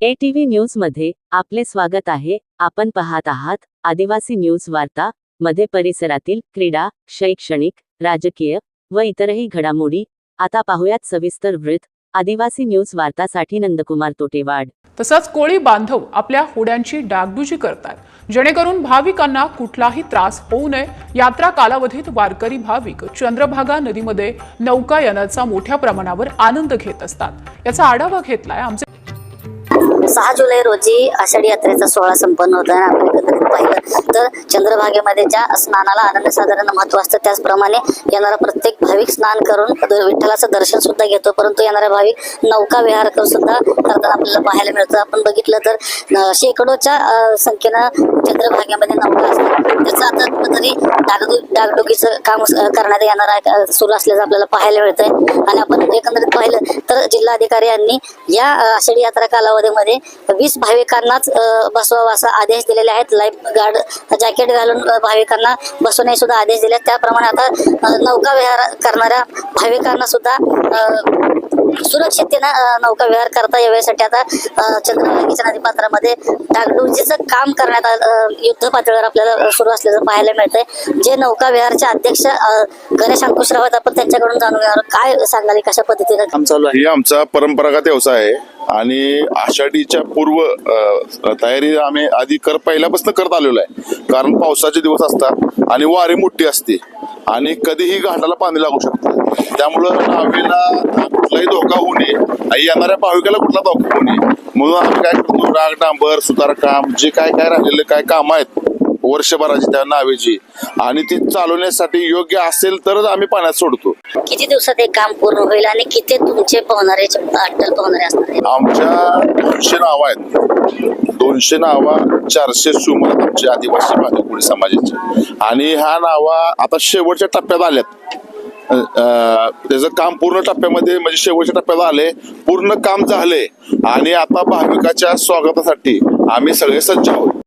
ATV न्यूजमध्ये आपले स्वागत आहे. आपण पाहत आहात आदिवासी न्यूज वार्ता मध्ये परिसरातील क्रीडा शैक्षणिक राजकीय व इतरही घडामोडी. आता पाहूयात सविस्तर वृत्त. आदिवासी न्यूज वार्तासाठी नंदकुमार तोटेवाड. तसंच कोळी बांधव आपल्या होड्यांची डागडुजी करतात. जेणेकरून भाविकांना कुठलाही त्रास होऊ नये. यात्रा कालावधीत वारकरी भाविक चंद्रभागा नदीमध्ये नौकायनाचा मोठ्या प्रमाणावर आनंद घेत असतात. याचा आढावा घेतलाय आमचे सहा जुलै रोजी आषाढी यात्रेचा सोहळा संपन्न होता आणि आपण एकत्रित पाहिलं तर चंद्रभागेमध्ये ज्या स्नानाला आनंद साधारण महत्त्व असतं त्याचप्रमाणे येणारा प्रत्येक भाविक स्नान करून विठ्ठलाचं दर्शन सुद्धा घेतो. परंतु येणारा भाविक नौका विहार करून सुद्धा करताना आपल्याला पाहायला मिळतं. आपण बघितलं तर शेकडोच्या संख्येनं चंद्रभागेमध्ये नौका असतात. कुठंतरी डागडु डागडुकीचं काम करण्यात येणार आहे सुरू असल्याचं आपल्याला पाहायला मिळतंय आणि आपण एकंदरीत पाहिलं तर जिल्हाधिकारी यांनी या आषाढी यात्रा कालावधीमध्ये वीस भाविकांनाच बसवावा असा आदेश दिलेले आहेत लाईफ गार्ड जॅकेट घालून भाविकांना बसवणे सुद्धा आदेश दिले आहेत. त्याप्रमाणे आता नौका विहार करणाऱ्या भाविकांना सुद्धा सुरक्षिततेनं नौका विहार करता याव्यासाठी आता अं, चंद्रभागेच्या नदीपात्रामध्ये डागडुजीचं काम करण्यात आलं युद्ध पातळीवर आपल्याला सुरू असल्याचं पाहायला मिळतंय. जे नौका विहारचे अध्यक्ष गणेश अंकुशराव आहेत आपण त्यांच्याकडून जाणून घेणार काय सांगाल कशा पद्धतीनं काम चालू आहे? आमचा परंपरागत व्यवसाय आहे आणि आषाढीच्या पूर्व तयारी आम्ही आधी कर पहिल्यापासून करत आलेलो आहे. कारण पावसाचे दिवस असतात आणि वारी मोठी असते आणि कधीही घाटाला पाणी लागू शकतं. त्यामुळं नावेला आणि येणाऱ्या भाविकाला कुठला होऊ नये. म्हणून आम्ही काय करतो राग डांबर सुतारकाम जे काय काय राहिलेले काय काम आहेत वर्षभराची त्या नावेची. आणि ती चालवण्यासाठी योग्य असेल तरच आम्ही पाण्यात सोडतो. किती दिवसात हे काम पूर्ण होईल आणि किती तुमचे पोहणारे अट्टल पोहणारे असणार? आमच्या दोनशे नावं आहेत. दोनशे नावा चारशे सुमार आमच्या आदिवासी बांधवकुळी समाजाची. आणि ह्या नावा आता शेवटच्या टप्प्यात आल्यात. त्याचं काम पूर्ण टप्प्यामध्ये म्हणजे शेवटच्या टप्प्यात आले पूर्ण काम झाले. आणि आता भाविकाच्या स्वागतासाठी आम्ही सगळे सज्ज आहोत.